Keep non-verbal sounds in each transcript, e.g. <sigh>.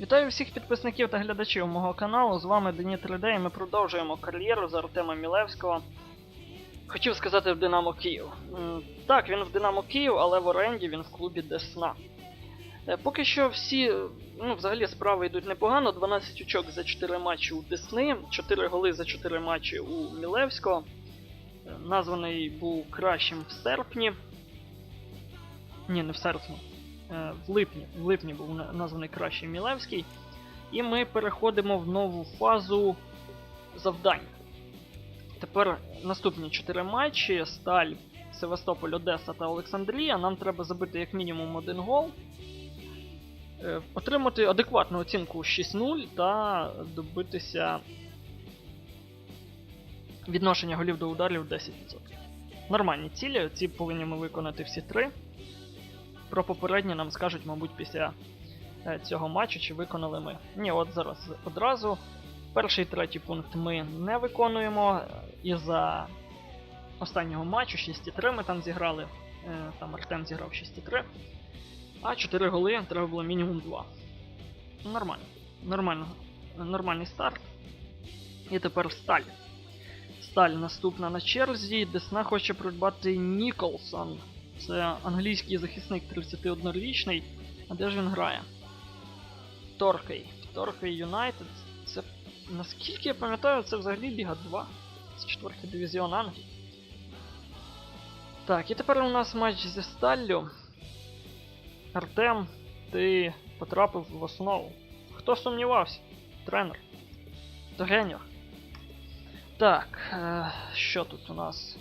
Вітаю всіх підписників та глядачів мого каналу. З вами Дені 3D і ми продовжуємо кар'єру з Артема Мілевського. Хотів сказати в Динамо Київ. Так, він в Динамо Київ, але в оренді він в клубі Десна. Е, Поки що всі, ну, взагалі справи йдуть непогано. 12 очок за 4 матчі у Десни, 4 голи за 4 матчі у Мілевського. Е, Названий був кращим в серпні. Ні, не в серпні. Е, в липні. В липні був названий кращий Мілевський. І ми переходимо в нову фазу завдань. Тепер наступні 4 матчі: Сталь, Севастополь, Одеса та Олександрія. Нам треба забити як мінімум один гол. Е, Отримати адекватну оцінку 6-0 та добитися відношення голів до ударів 10%. Нормальні цілі, ці повинні ми виконати всі три. Про попередні нам скажуть, мабуть, після е, цього матчу, чи виконали ми. Ні, от зараз одразу. Перший і третій пункт ми не виконуємо. е, Із-за останнього матчу 6-3 ми там зіграли. Е, Там Артем зіграв 6-3. А 4 голи треба було мінімум 2. Нормально. Нормально. Нормальний старт. І тепер сталь. Сталь наступна на черзі. Десна хоче придбати Ніколсон. Це англійський захисник 31-річний. А де ж він грає? Торхей. Торхей Юнайтед. Це, наскільки я пам'ятаю, це взагалі Ліга 2. Це четвертий дивізіон Англії. Так, і тепер у нас матч зі Сталлю. Артем, ти потрапив в основу. Хто сумнівався? Тренер. Тренер. Так, е, що тут у нас?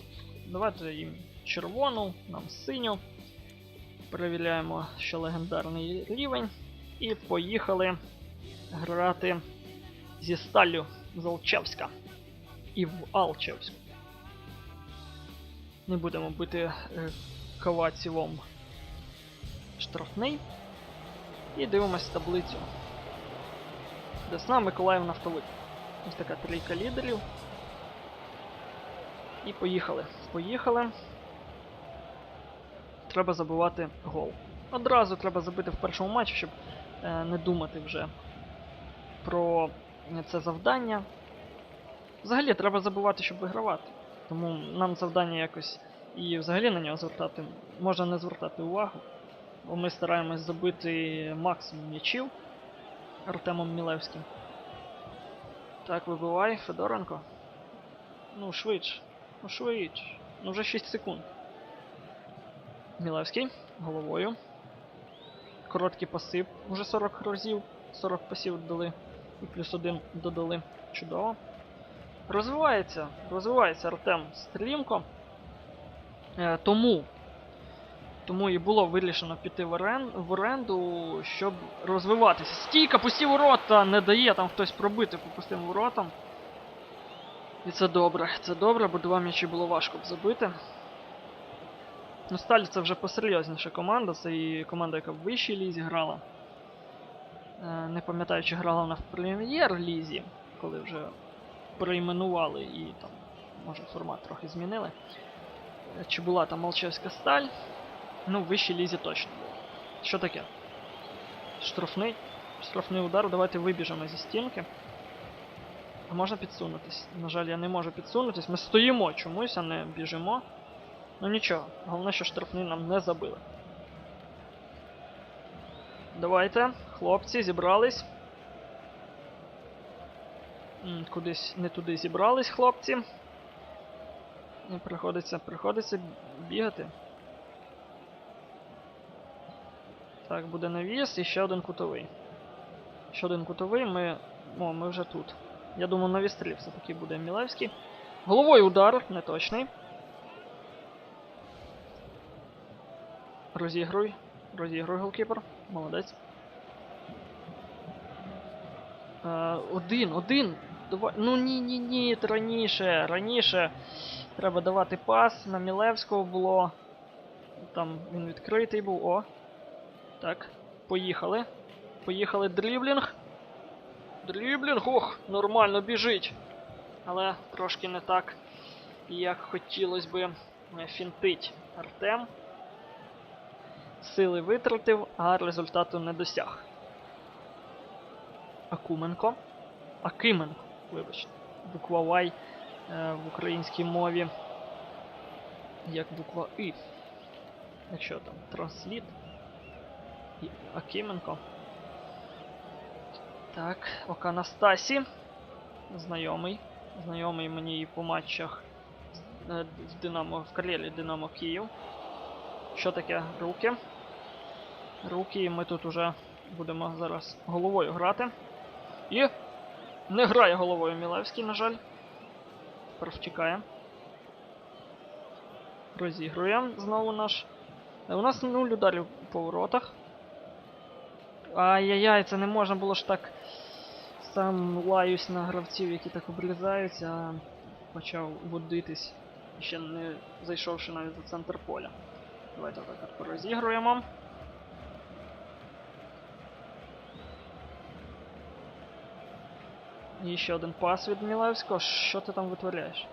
Давайте їм червону, нам синю. Перевіряємо, що легендарний рівень. І поїхали грати зі сталлю з Алчевська. І в Алчевську. Не будемо бити е, Ковацівом штрафний. І дивимось таблицю. Десна Миколаїв Нафтовик. Ось така трійка лідерів. І поїхали. Поїхали. Треба забивати гол. Одразу треба забити в першому матчі, щоб е, не думати вже про це завдання. Взагалі треба забувати, щоб вигравати. Тому нам завдання якось і взагалі на нього звертати можна не звертати увагу. Бо ми стараємось забити максимум м'ячів Артемом Мілевським. Так, вибивай, Федоренко. Ну, швидше. Ну, швидше. Ну вже 6 секунд. Мілевський головою. Короткий пасив. Уже 40 разів. 40 пасів додали. І плюс один додали. Чудово. Розвивається. Розвивається Артем стрімко. Е, тому. Тому і було вирішено піти в, орен... в оренду, щоб розвиватися. Стійка, пусті ворота! Не дає там хтось пробити по пустим воротам. І це добре. Це добре, бо два м'ячі було важко б забити. Ну, Сталь це вже посерйозніша команда, це і команда, яка в вищій лізі грала. Е, Не пам'ятаю, чи грала вона в прем'єр-лізі, коли вже перейменували і там, може, формат трохи змінили. Е, Чи була там Молчевська сталь? Ну, в вищій лізі точно була. Що таке? Штрафний. Штрафний удар, давайте вибіжемо зі стінки. А можна підсунутись. На жаль, я не можу підсунутись. Ми стоїмо чомусь, а не біжимо. Ну нічого, головне, що штрафний нам не забили. Давайте, хлопці, зібрались. Кудись не туди зібрались, хлопці. І приходиться, приходиться бігати. Так, буде навіс і ще один кутовий. Ще один кутовий, ми. О, ми вже тут. Я думаю, на все-таки буде Мілевський. Головою удар, неточний. Розігруй. Розігруй голкіпер. Молодець. Е, один, один. Давай. Ну ні, ні, ні, раніше, раніше. Треба давати пас. На Мілевського було. Там він відкритий був. О. Так. Поїхали. Поїхали дріблінг. Дріблінг, ох, нормально біжить. Але трошки не так, як хотілося би е, фінтить Артем. Сили витратив, а результату не досяг. Акуменко. Акименко, вибачте. Буква Y е, в українській мові. Як буква І. Якщо там трансліт. Акименко. Так, Оканастасі. Знайомий. Знайомий мені і по матчах е, в Динамо в кар'єрі Динамо Київ. Що таке руки? Руки, і ми тут уже будемо зараз головою грати. І не грає головою Мілевський, на жаль. Тепер втікає. Розігрує знову наш. Е, У нас нуль ударів по воротах. Ай-яй-яй, це не можна було ж так. Сам лаюсь на гравців, які так обрізаються, а почав водитись, ще не зайшовши навіть за центр поля. Давайте так от І ще один пас від Мілевського. Що ти там витворяєш?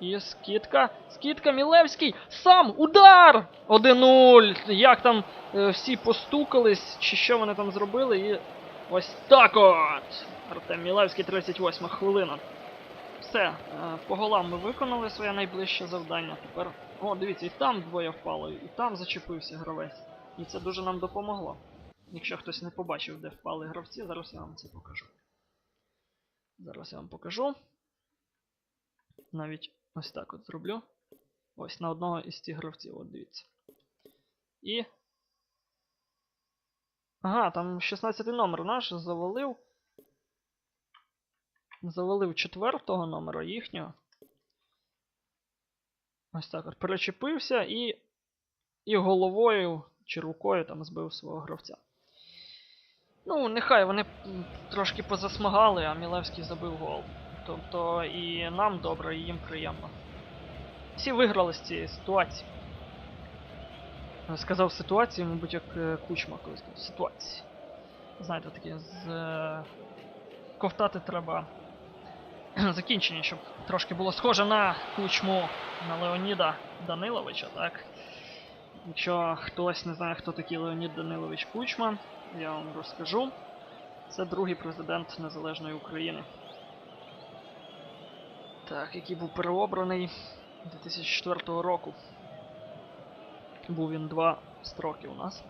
І скидка. Скидка Мілевський! Сам! Удар! 1-0! Як там е, всі постукались, чи що вони там зробили, і ось так от! Артем Мілевський, 38 хвилина. Все, е, по голам ми виконали своє найближче завдання. Тепер. О, дивіться, і там двоє впало, і там зачепився гравець. І це дуже нам допомогло. Якщо хтось не побачив, де впали гравці, зараз я вам це покажу. Зараз я вам покажу. Навіть ось так от зроблю. Ось на одного із цих гравців, от дивіться. І. Ага, там 16 номер наш завалив. Завалив четвертого номера їхнього. Ось так от перечепився і. І головою чи рукою там збив свого гравця. Ну, нехай вони трошки позасмагали, а Мілевський забив гол. Тобто і нам добре, і їм приємно. Всі виграли з цієї ситуації. Сказав ситуації, мабуть, як е, кучма колись сказав. Ситуації. Знаєте, таке з. е, Ковтати треба <clears throat> закінчення, щоб трошки було схоже на кучму на Леоніда Даниловича, так? Якщо хтось не знає, хто такий Леонід Данилович Кучма, я вам розкажу. Це другий президент Незалежної України. Так, який був переобраний 2004 року. Був він два строки у нас.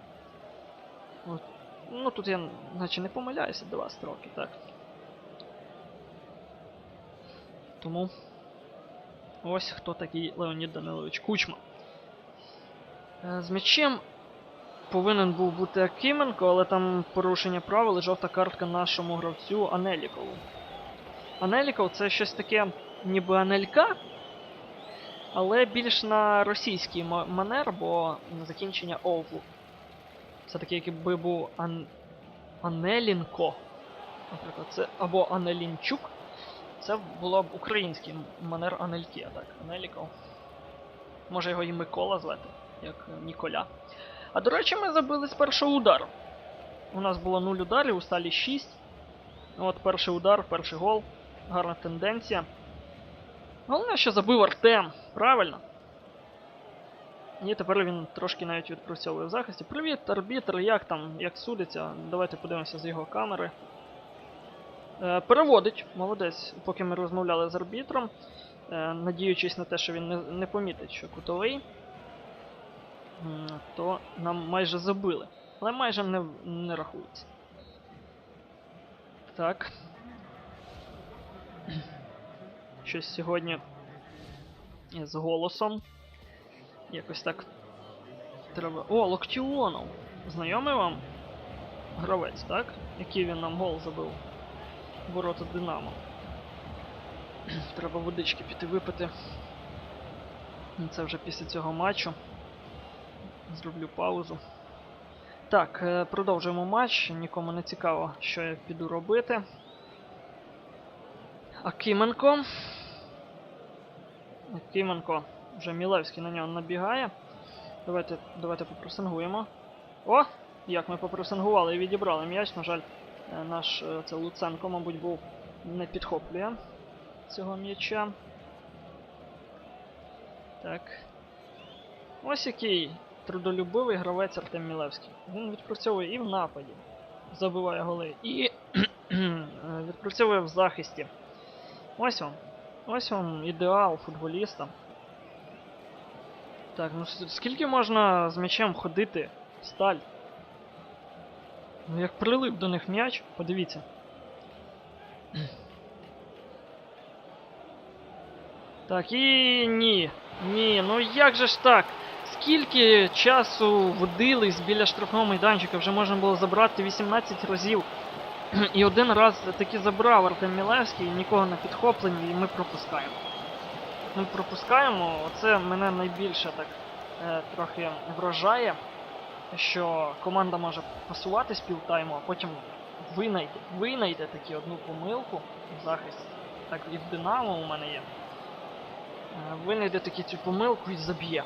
От. Ну тут я наче не помиляюся, два строки, так. Тому ось хто такий Леонід Данилович Кучма. Е, З м'ячем повинен був бути Акименко, але там порушення правил і жовта картка нашому гравцю Анелікову. Анеліков це щось таке, ніби Анелька, але більш на російський манер, бо на закінчення ову. Це таке, якби був Ан... Анелінко. Наприклад, це або Анелінчук. Це було б український манер Анельки, а так, Анеліков. Може його і Микола звати, як Ніколя. А до речі, ми забили з першого удару. У нас було 0 ударів, у сталі 6. От перший удар, перший гол. Гарна тенденція. Головне, що забив Артем, правильно? І тепер він трошки навіть відпрацьовує в захисті. Привіт, арбітр, як там, як судиться? Давайте подивимося з його камери. Е, переводить, молодець, поки ми розмовляли з арбітром, е, надіючись на те, що він не, не помітить, що кутовий, то нам майже забили. Але майже не, не рахується. Так. Щось сьогодні з голосом. Якось так треба. О, Локтіонов! Знайомий вам гравець, так? Який він нам гол забив? Ворота Динамо. Треба водички піти випити. Це вже після цього матчу. Зроблю паузу. Так, е, продовжуємо матч. Нікому не цікаво, що я піду робити. Акименко. Акименко. Вже Мілевський на нього набігає. Давайте, давайте попресингуємо. О! Як ми попресингували і відібрали м'яч. На жаль, е, наш е, це Луценко, мабуть, був не підхоплює цього м'яча. Так. Ось який трудолюбивий гравець Артем Мілевський. Він відпрацьовує і в нападі. Забиває голи. І <clears throat> відпрацьовує в захисті. Ось вам. Ось вам ідеал футболіста. Так, ну скільки можна з м'ячем ходити? Сталь. Ну як прилип до них м'яч, подивіться. <clears throat> Так, і ні. Ні, ну як же ж так? Скільки часу водились біля штрафного майданчика, вже можна було забрати 18 разів. І один раз таки забрав Артем Мілевський, нікого на підхопленні, і ми пропускаємо. Ми пропускаємо, оце мене найбільше так е, трохи вражає, що команда може пасувати з півтайму, а потім винайде, винайде таки одну помилку в захисті. Так і в Динамо у мене є. Е, Винайде таки цю помилку і заб'є.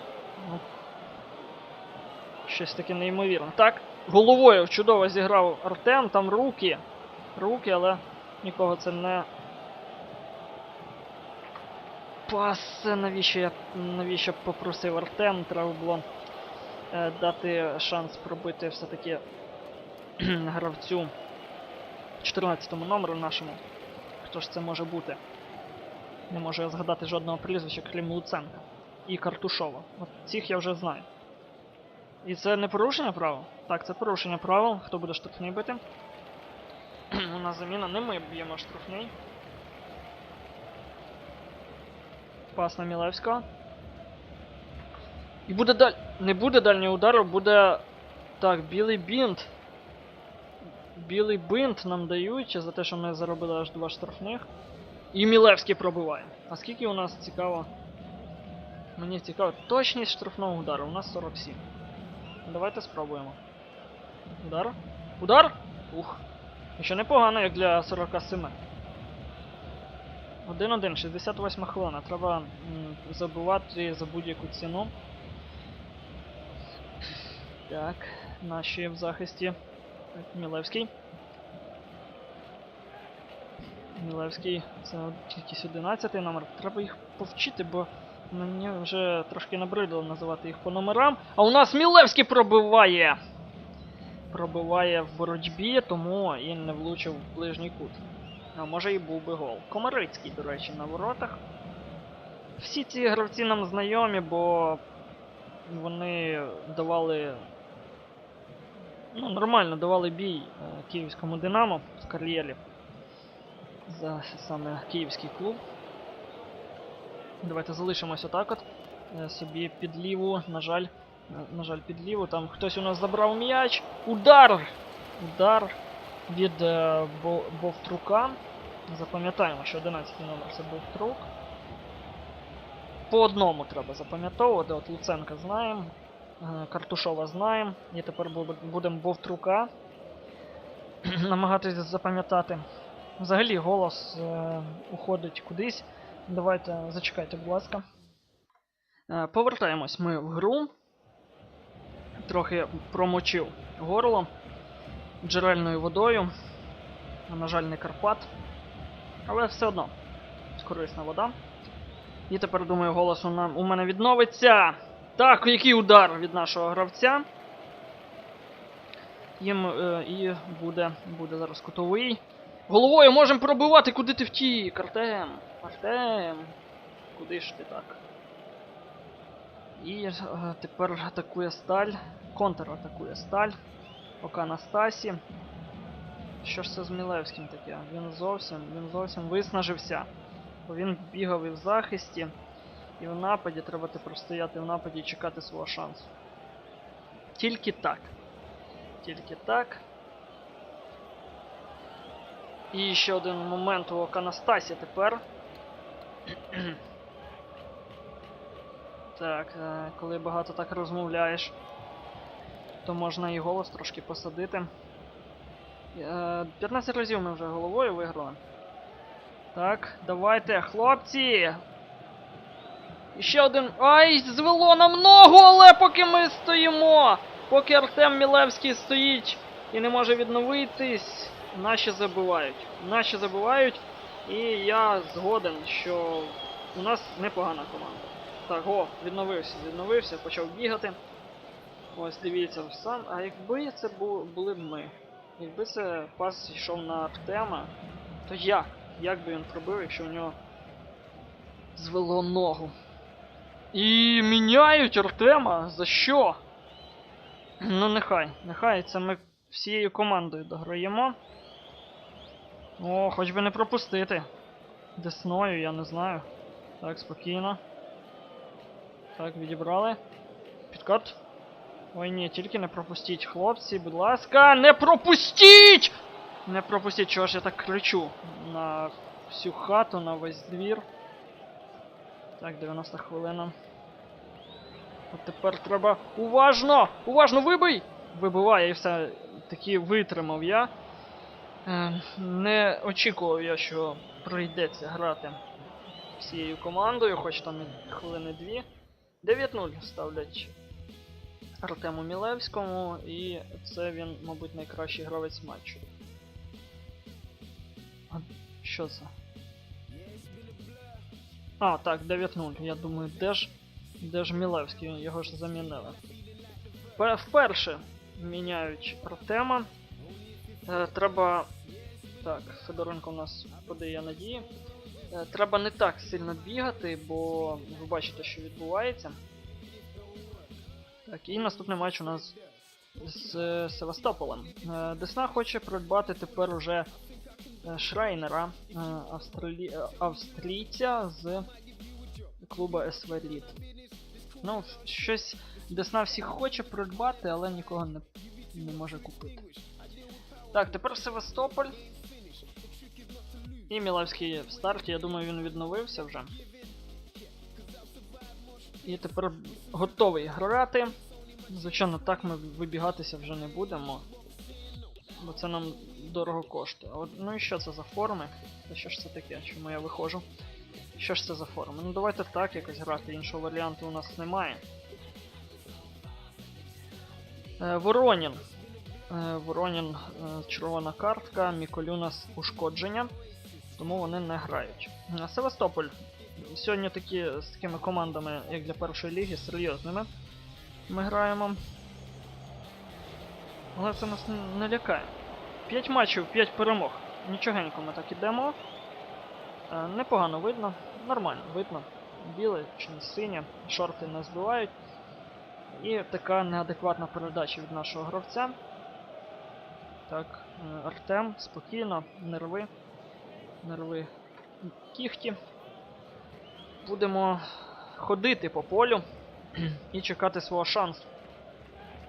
Щось таке неймовірне. Так, головою чудово зіграв Артем, там руки. Руки, але нікого це не. Пасе, навіщо я навіщо попросив Артем, треба було е, дати шанс пробити все-таки <clears throat> гравцю 14 му номеру нашому. Хто ж це може бути? Не можу я згадати жодного прізвища, крім Луценка. І Картушова. От цих я вже знаю. І це не порушення правил? Так, це порушення правил. Хто буде штрафний бити? <clears throat> У нас заміна, не ми б'ємо штрафний. Пас на Мілевського. І буде даль... Не буде дальнього удару, буде. Так, білий бінт. Білий бинт нам дають за те, що ми заробили аж два штрафних. І Мілевський пробиває. А скільки у нас цікаво? Мені цікаво. Точність штрафного удару. У нас 47. Давайте спробуємо. Удар. Удар! Ух. Ще непогано, як для 47. 1-1, 68 хвилина. Треба м, забивати за будь-яку ціну. Так, наші в захисті. Мілевський. Мілевський, це якийсь 11 номер. Треба їх повчити, бо мені вже трошки набридло називати їх по номерам. А у нас Мілевський пробиває! Пробиває в боротьбі, тому і не влучив в ближній кут. А може і був би гол. Комарицький, до речі, на воротах. Всі ці гравці нам знайомі, бо вони давали. Ну, нормально давали бій е, київському Динамо в кар'єрі. За саме київський клуб. Давайте залишимось отак от. Е, Собі під ліву, на жаль. е, На жаль, під ліву. Там хтось у нас забрав м'яч. Удар! Удар від е, Бо- Бовтрука. Запам'ятаємо, що 11 номер це Бовтрук. По одному треба запам'ятовувати. От Луценка знаємо. е, Картушова знаємо. І тепер будемо Бовтрука <clears throat> намагатись запам'ятати. Взагалі голос е, уходить кудись. Давайте зачекайте, будь ласка. Е, повертаємось ми в гру. Трохи промочив горло джерельною водою. На жаль, не Карпат. Але все одно корисна вода. І тепер, думаю, голос у, мене відновиться. Так, який удар від нашого гравця. Їм е, і буде, буде зараз кутовий. Головою можемо пробивати, куди ти втік, Артем. Артем. Куди ж ти так? І е, тепер атакує сталь. Контр атакує сталь. Поки Настасі. Що ж це з Мілевським таке? Він зовсім, він зовсім виснажився. Бо він бігав і в захисті, і в нападі треба тепер стояти в нападі і чекати свого шансу. Тільки так. Тільки так. І ще один момент у Канастасі тепер. <clears throat> так, е, коли багато так розмовляєш, то можна і голос трошки посадити. Е, 15 разів ми вже головою виграли. Так, давайте, хлопці! І ще один. Ай, звело нам ногу, але поки ми стоїмо! Поки Артем Мілевський стоїть і не може відновитись, наші забивають. Наші забивають, і я згоден, що у нас непогана команда. Так, о, відновився, відновився, почав бігати. Ось дивіться сам. А якби це були б ми. якби це пас йшов на Артема, то як? Як би він пробив, якщо у нього звело ногу? І міняють Артема? За що? Ну нехай, нехай це ми всією командою дограємо. О, хоч би не пропустити. Десною, я не знаю. Так, спокійно. Так, відібрали. Підкат. Ой ні, тільки не пропустіть, хлопці, будь ласка, не пропустіть! Не пропустіть, чого ж я так кричу на всю хату, на весь двір. Так, 90 хвилина. От тепер треба уважно! Уважно вибий! Вибиває і все таки витримав я. Е, не очікував я, що прийдеться грати всією командою, хоч там і хвилини дві. 9-0 ставлять Артему Мілевському, і це він, мабуть, найкращий гравець матчу. Що це? А, так, 9-0. Я думаю, де ж. Де ж Мілевський? Його ж замінили. Вперше міняють Артема. Е, треба. Так, Федоренко у нас подає надії. Е, треба не так сильно бігати, бо ви бачите, що відбувається. Так, і наступний матч у нас з е, Севастополем. Е, Десна хоче придбати тепер уже Шрайнера, австралі... австрійця з клуба СВ Лід. Ну, щось Десна всіх хоче придбати, але нікого не, не може купити. Так, тепер Севастополь. І Мілевський в старті, я думаю, він відновився вже. І тепер готовий грати. Звичайно, так ми вибігатися вже не будемо. Бо це нам дорого коштує. От, ну і що це за форми? Та що ж це таке? Чому я виходжу? Що ж це за форми? Ну давайте так якось грати, іншого варіанту у нас немає. Е, Воронін. Е, Воронін е, червона картка, Міколюнас ушкодження, тому вони не грають. Севастополь. Сьогодні такі з такими командами, як для першої ліги, серйозними. Ми граємо. Але це нас не лякає. 5 матчів, 5 перемог. Нічогенько ми так ідемо. Е, непогано видно, нормально видно. Біле чи синє, шорти не збивають. І така неадекватна передача від нашого гравця. Так, е, Артем, спокійно, нерви. Нерви кіхті. Будемо ходити по полю <clears throat> і чекати свого шансу.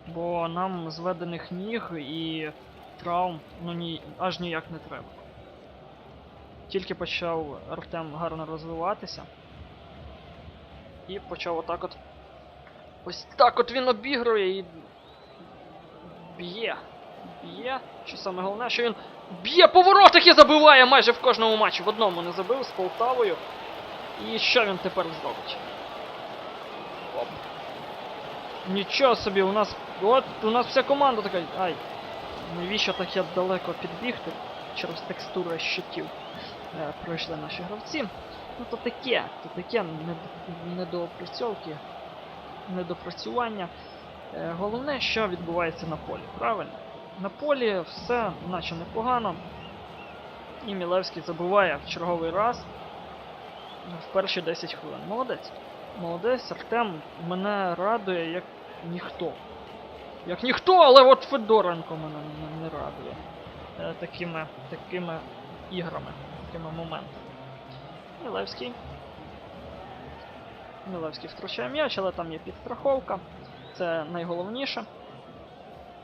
Бо нам зведених ніг і травм ну ні, аж ніяк не треба. Тільки почав Артем гарно розвиватися. І почав отак от. Ось так от він обігрує і. Б'є. Б'є. Що саме головне, що він б'є по воротах забиває майже в кожному матчі. В одному не забив з Полтавою. І що він тепер зробить? Оп. Нічого собі, у нас. От, у нас вся команда така. Ай. Навіщо так я далеко підбігти? Через текстури щитів е, пройшли наші гравці. Ну то таке, то таке недоопрацьовки, недопрацювання. Е, головне, що відбувається на полі, правильно? На полі все наче непогано. І Мілевський забуває в черговий раз в перші 10 хвилин. Молодець. Молодець, Артем мене радує як ніхто. Як ніхто, але от Федоренко мене не, радує. Е, такими, такими іграми, такими моментами. Мілевський. Мілевський втрачає м'яч, але там є підстраховка. Це найголовніше,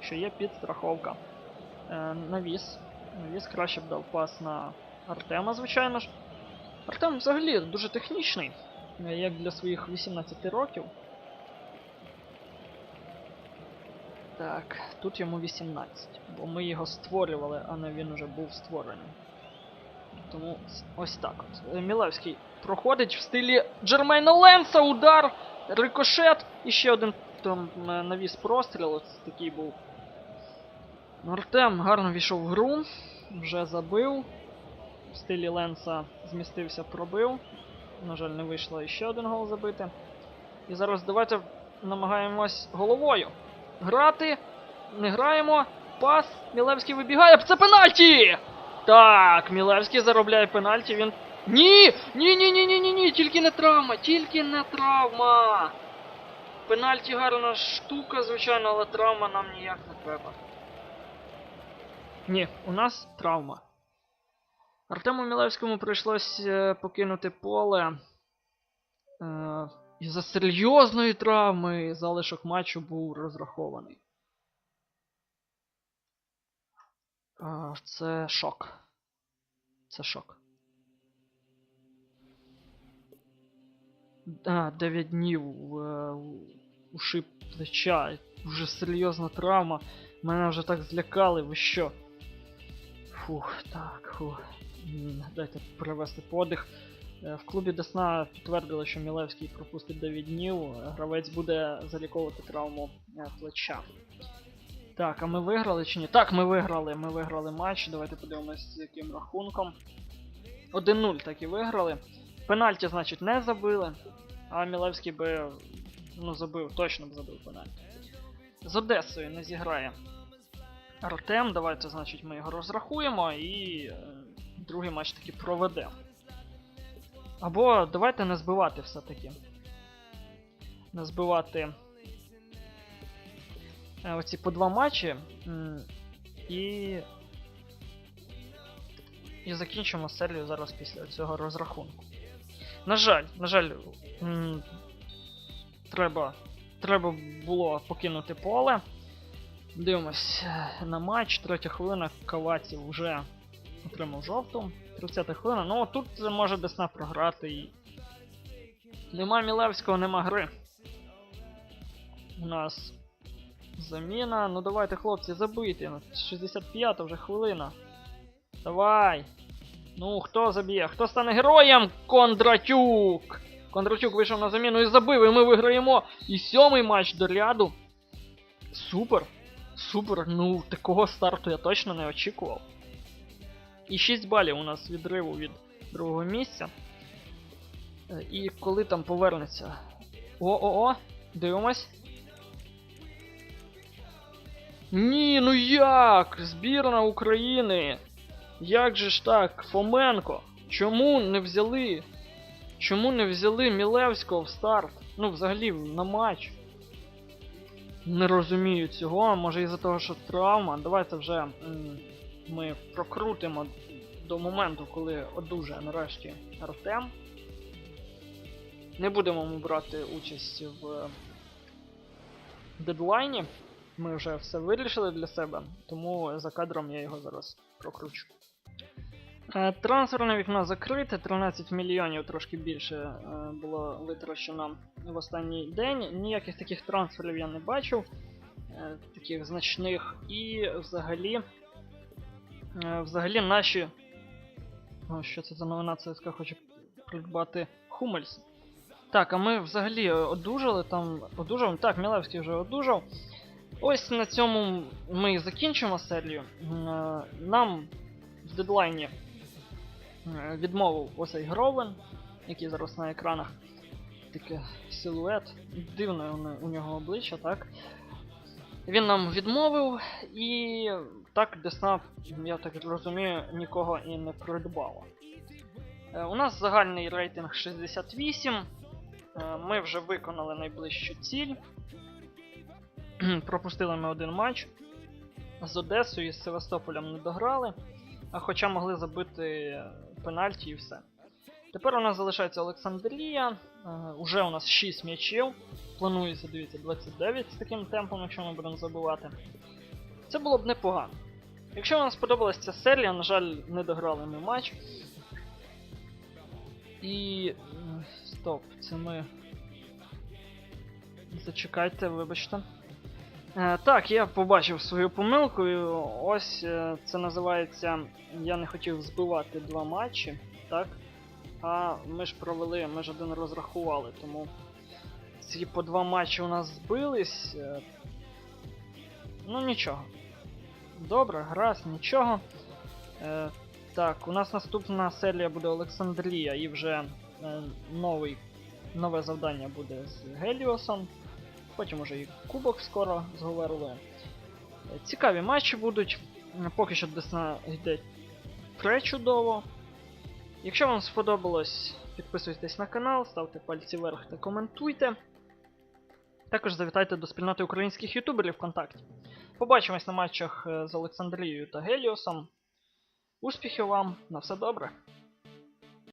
що є підстраховка. Е, навіс. Навіс краще б дав пас на Артема, звичайно ж. Артем взагалі дуже технічний, е, як для своїх 18 років. Так, тут йому 18, бо ми його створювали, а не він уже був створений. Тому ось так от. Е, Мілевський проходить в стилі Джермейна Ленса, удар, рикошет і ще один там е, навіс простріл, ось такий був. Артем гарно війшов в гру, вже забив. В стилі Ленса змістився, пробив. На жаль, не вийшло іще один гол забити. І зараз давайте намагаємось головою. Грати, не граємо. пас. Мілевський вибігає. Це пенальті! Так, Мілевський заробляє пенальті. Він. Ні! Ні, ні, ні, ні, ні, ні, тільки не травма, тільки не травма. Пенальті гарна штука, звичайно, але травма нам ніяк не треба. Ні, у нас травма. Артему Мілевському прийшлось е, покинути поле. Е, із-за серйозної травми залишок матчу був розрахований. Це шок. Це шок. А, 9 днів е, ушиб плеча. Вже серйозна травма. Мене вже так злякали, ви що? Фух, так, фух. Дайте перевести подих. Е, В клубі Десна підтвердили, що Мілевський пропустить 9 днів. Гравець буде заліковувати травму е, плеча. Так, а ми виграли чи ні? Так, ми виграли. Ми виграли матч. Давайте подивимось, з яким рахунком. 1-0 так і виграли. Пенальті, значить, не забили. А Мілевський би ну, забив, точно б забив пенальті. З Одесою не зіграє Артем. Давайте, значить, ми його розрахуємо і е, другий матч таки проведемо. Або давайте не збивати все-таки. Не збивати е, оці по два матчі. І. І закінчимо серію зараз після цього розрахунку. На жаль, на жаль, треба, треба було покинути поле. Дивимось е, на матч. Третя хвилина Каваців вже отримав жовту. 30 хвилина. Ну тут може Десна програти і. Нема Мілевського, нема гри. У нас заміна. Ну давайте, хлопці, забийте. Ну, 65 вже хвилина. Давай. Ну, хто заб'є? Хто стане героєм? Кондратюк! Кондратюк вийшов на заміну і забив, і ми виграємо. І сьомий матч до ряду. Супер! Супер! Ну, такого старту я точно не очікував. І 6 балів у нас відриву від другого місця. Е, І коли там повернеться. О-о-о! Дивимось. Ні, ну як? Збірна України! Як же ж так, Фоменко? Чому не взяли? Чому не взяли Мілевського в старт? Ну, взагалі, на матч. Не розумію цього, може із-за того, що травма. Давайте вже ми прокрутимо до моменту, коли одужає нарешті Артем. Не будемо ми брати участь в дедлайні. Ми вже все вирішили для себе, тому за кадром я його зараз прокручу. Е, Трансферне вікно закрите, 13 мільйонів трошки більше е, було витрачено в останній день. Ніяких таких трансферів я не бачив, е, таких значних. І взагалі, взагалі наші. Що це за новина? ЦСКА хоче придбати Хумельс. Так, а ми взагалі одужали там. Одужав. Так, Мілевський вже одужав. Ось на цьому ми і закінчимо серію. Нам в дедлайні відмовив оцей Гровен, який зараз на екранах. Таке силует. Дивне у- у нього обличчя, так? Він нам відмовив, і так Десна, я так розумію, нікого і не придбала. Е, У нас загальний рейтинг 68. Е, Ми вже виконали найближчу ціль. Пропустили ми один матч. З Одесою і з Севастополем не дограли. А хоча могли забити пенальті і все. Тепер у нас залишається Олександрія. Е, уже у нас 6 м'ячів. Планується, дивіться, 29 з таким темпом, якщо ми будемо забивати. Це було б непогано. Якщо вам сподобалася ця серія, на жаль, не дограли ми матч. І. Стоп, це ми. Зачекайте, вибачте. Е, так, я побачив свою помилку. Ось е, це називається. Я не хотів збивати два матчі, так? А ми ж провели, ми ж один розрахували, тому ці по два матчі у нас збились. е, Ну нічого. Добре, гаразд, нічого. Так, у нас наступна серія буде Олександрія і вже новий, нове завдання буде з Геліосом. Потім уже і кубок скоро зговорили. Цікаві матчі будуть. Поки що Десна йде пречудово. Якщо вам сподобалось, підписуйтесь на канал, ставте пальці вверх та коментуйте. Також завітайте до спільноти українських ютуберів ВКонтакті. Побачимось на матчах е, з Олександрією та Геліосом. Успіхів вам, на все добре!